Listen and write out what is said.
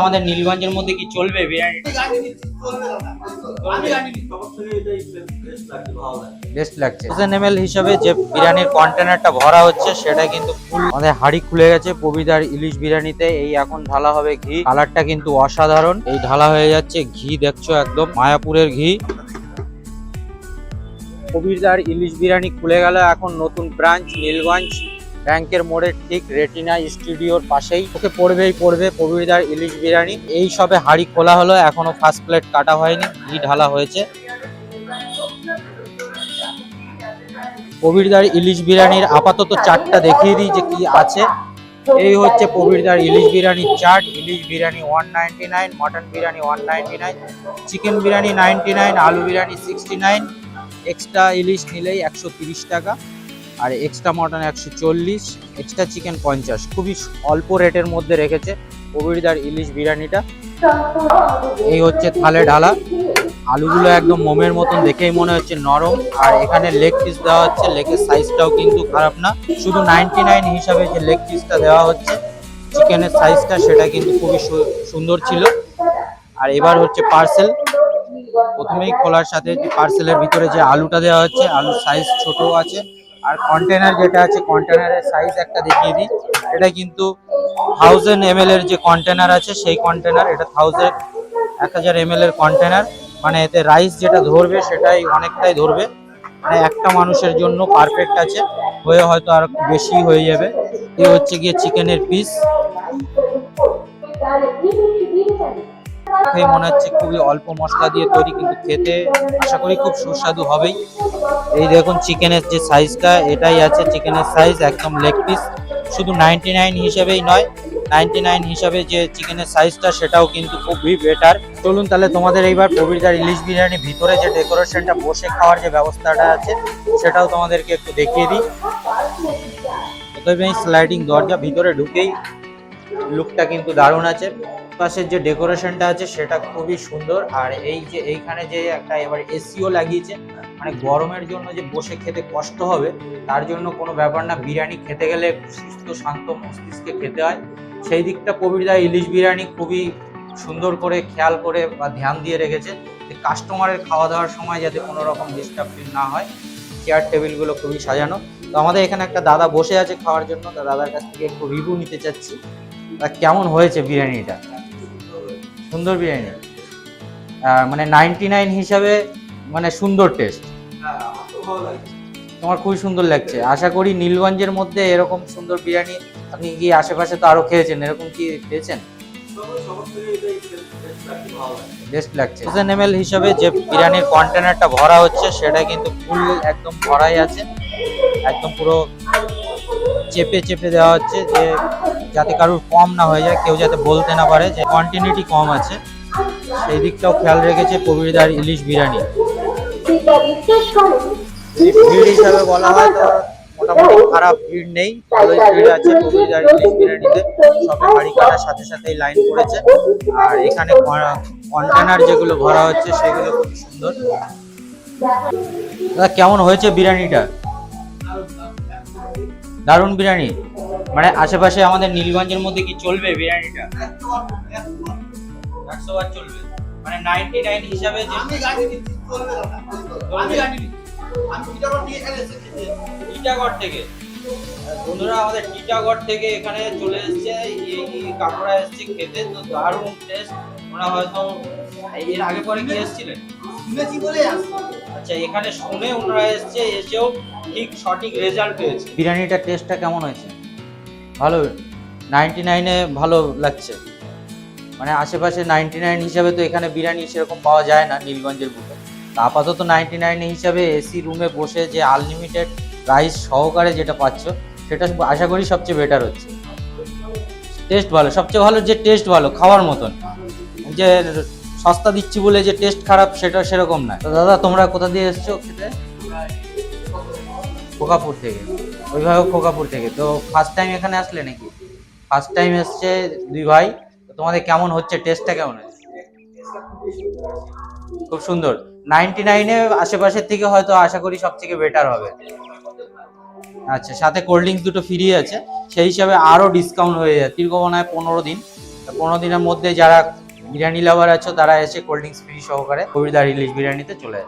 আমাদের নীলগঞ্জের মধ্যে কি চলবে বিরিয়ানি বেস্ট লাগছে এমএল হিসাবে যে বিরিয়ানির কন্টেনারটা ভরা হচ্ছে সেটা কিন্তু ফুল আমাদের হাড়ি খুলে গেছে পবিদার ইলিশ বিরিয়ানিতে। এই এখন ঢালা হবে ঘি। কালারটা কিন্তু অসাধারণ। এই ঢালা হয়ে যাচ্ছে ঘি দেখছ একদম। মায়াপুরের ঘি। কবিরদার ইলিশ বিরিয়ানি খুলে গেল এখন নতুন ব্রাঞ্চ নীলগঞ্জ। ব্যাংকের মোড়ে ঠিক রেটিনা স্টুডিওর পাশেই ওকে পড়বেই পড়বে কবিরদার ইলিশ বিরিয়ানি। এই সবে হাড়ি খোলা হলো, এখনও ফার্স্ট প্লেট কাটা হয়নি, ঘি ঢালা হয়েছে। কবিরদার ইলিশ বিরিয়ানির আপাতত চাটটা দেখিয়ে দিই যে কি আছে। এই হচ্ছে কবিরদার ইলিশ বিরিয়ানির চাট, ইলিশ biryani one ninety nine mutton biryani one ninety nine chicken biryani ninety nine আলু বিরিয়ানি সিক্সটি নাইন এক্সট্রা ইলিশ নিলেই একশো তিরিশ টাকা। আর এক্সট্রা মটন একশো চল্লিশ এক্সট্রা চিকেন পঞ্চাশ। খুবই অল্প রেটের মধ্যে রেখেছে কবিরদার ইলিশ বিরিয়ানিটা। এই হচ্ছে থালে ঢালা আলুগুলো একদম মোমের মতন দেখেই মনে হচ্ছে নরম। আর এখানে লেগ পিস দেওয়া হচ্ছে। লেগের সাইজটাও কিন্তু খারাপ না। শুধু নাইনটি নাইন হিসাবে যে লেগ পিসটা দেওয়া হচ্ছে চিকেনের সাইজটা সেটা কিন্তু খুবই সুন্দর ছিল। আর এবার হচ্ছে পার্সেল প্রথমেই খোলার সাথে পার্সেলের ভিতরে যে আলুটা দেওয়া হচ্ছে, আলুর সাইজ ছোট আছে। আর কন্টেনার যেটা আছে কন্টেনারের সাইজ একটা দেখিয়ে দিই। এটা কিন্তু থাউজেন্ড এম এর যে কন্টেনার আছে, সেই কন্টেনার এটা থাউজেন্ড এক হাজার এম এর কন্টেনার মানে এতে রাইস যেটা ধরবে, সেটাই অনেকটাই ধরবে। মানে একটা মানুষের জন্য পারফেক্ট আছে। হয়ে হয়তো আর বেশি হয়ে যাবে। এই হচ্ছে গিয়ে চিকেনের পিস দেখেই মনে হচ্ছে খুবই অল্প মশলা দিয়ে তৈরি কিন্তু খেতে আশা করি খুব সুস্বাদু হবেই। এই দেখুন চিকেনের যে সাইজটা এটাই আছে চিকেনের সাইজ একদম লেগ পিস শুধু নাইনটি নাইন হিসেবেই নয় নাইনটি নাইন হিসাবে যে চিকেনের সাইজটা সেটাও কিন্তু খুবই বেটার চলুন তাহলে তোমাদের এইবার কবিরদার ইলিশ বিরিয়ানি ভিতরে যে ডেকোরেশনটা বসে খাওয়ার যে ব্যবস্থাটা আছে, সেটাও তোমাদেরকে একটু দেখিয়ে দিই। স্লাইডিং দরজা ভিতরে ঢুকেই লুকটা কিন্তু দারুণ আছে। পাশের যে ডেকোরেশনটা আছে, সেটা খুবই সুন্দর। আর এই যে, এইখানে যে একটা এবার এসিও লাগিয়েছে মানে গরমের জন্য যে বসে খেতে কষ্ট হবে, তার জন্য কোনো ব্যাপার না। বিরিয়ানি খেতে গেলে সুস্থ, শান্ত মস্তিষ্কে খেতে হয়। সেই দিকটা কবিরদা ইলিশ বিরিয়ানি খুবই সুন্দর করে, খেয়াল করে বা ধ্যান দিয়ে রেখেছে কাস্টমারের খাওয়া দাওয়ার সময় যাতে কোনো রকম ডিস্টার্ব না হয়। চেয়ার টেবিলগুলো খুবই সাজানো। তো আমাদের এখানে একটা দাদা বসে আছে খাওয়ার জন্য। তো দাদার কাছ থেকে একটু রিভিউ নিতে চাচ্ছি। কেমন হয়েছে বিরিয়ানিটা? সুন্দর বিরিয়ানি? মানে নাইনটি নাইন হিসাবে মানে সুন্দর টেস্ট তোমার খুবই সুন্দর লাগছে। আশা করি নীলগঞ্জের মধ্যে এরকম সুন্দর বিরিয়ানি আপনি কি আশেপাশে তো আরও খেয়েছেন। এরকম কি খেয়েছেন বেস্ট লাগছে। থাউজেন্ড এম হিসাবে যে বিরিয়ানির কন্টেনারটা ভরা হচ্ছে, সেটা কিন্তু ফুল একদম ভরাই আছে। একদম পুরো চেপে চেপে দেওয়া হচ্ছে যে যাতে কারোর কম না হয়ে যায়, কেউ যাতে বলতে না পারে যে কন্টিনিউটি কম আছে। সেই দিকটাও খেয়াল রেখেছে কবিরদার ইলিশ বিরিয়ানি। ভিড় হিসাবে বলা হয় তো মোটামুটি খারাপ ভিড় নেই, ভালোই ভিড় আছে কবিরদার ইলিশ বিরিয়ানিতে। সবে বাড়ি কাটার সাথে সাথেই লাইন পড়েছে। আর এখানে কন্টেনার যেগুলো ভরা হচ্ছে, সেগুলো খুব সুন্দর। কেমন হয়েছে বিরিয়ানিটা? দারুণ বিরিয়ানি। মানে আশেপাশে আমাদের নীলগঞ্জের মধ্যে কি চলবে বিরিয়ানিটা? একশো বার চলবে। মানে নাইনটি নাইন হিসাবে টিটাগড় থেকে। বন্ধুরা আমাদের টিটাগড় থেকে এখানে চলে এসেছে। এই কাপড়া এসেছে খেতে তো দারুণ টেস্ট ওরা হয়তো এর আগে পরে কি এসেছিলেন? আচ্ছা এখানে শুনে ওনারা এসছে এসেও ঠিক সঠিক রেজাল্ট পেয়েছে। বিরিয়ানিটার টেস্টটা কেমন হয়েছে? ভালো নাইনটি নাইনে ভালো লাগছে। মানে আশেপাশে নাইনটি নাইন হিসাবে তো এখানে বিরিয়ানি সেরকম পাওয়া যায় না নীলগঞ্জের বুকে। তা আপাতত নাইনটি নাইন হিসাবে এসি রুমে বসে যে আনলিমিটেড রাইস সহকারে যেটা পাচ্ছ, সেটা আশা করি সবচেয়ে বেটার হচ্ছে। টেস্ট ভালো, সবচেয়ে ভালো যে টেস্ট ভালো, খাওয়ার মতন। যে সস্তা দিচ্ছি বলে যে টেস্ট খারাপ, সেটা সেরকম না তো দাদা, তোমরা কোথা দিয়ে এসছো? খেতে খোকাপুর থেকে। অভিভাবক খোকাপুর থেকে। তো ফার্স্ট টাইম এখানে আসলে নাকি? ফার্স্ট টাইম এসছে দুই ভাই। তোমাদের কেমন হচ্ছে? টেস্টটা কেমন হচ্ছে খুব সুন্দর। নাইনটি নাইনে আশেপাশের থেকে হয়তো আশা করি সব থেকে বেটার হবে। আচ্ছা সাথে কোল্ড ড্রিঙ্কস দুটো ফ্রি আছে। সেই হিসাবে আরও ডিসকাউন্ট হয়ে যায়। দীর্ঘ মনে হয় পনেরো দিন। পনেরো দিনের মধ্যে যারা বিরিয়ানি লাভার আছো, তারা এসে কোল্ড ড্রিঙ্কস ফ্রি সহকারে কবিরদার ইলিশ বিরিয়ানিতে চলে যায়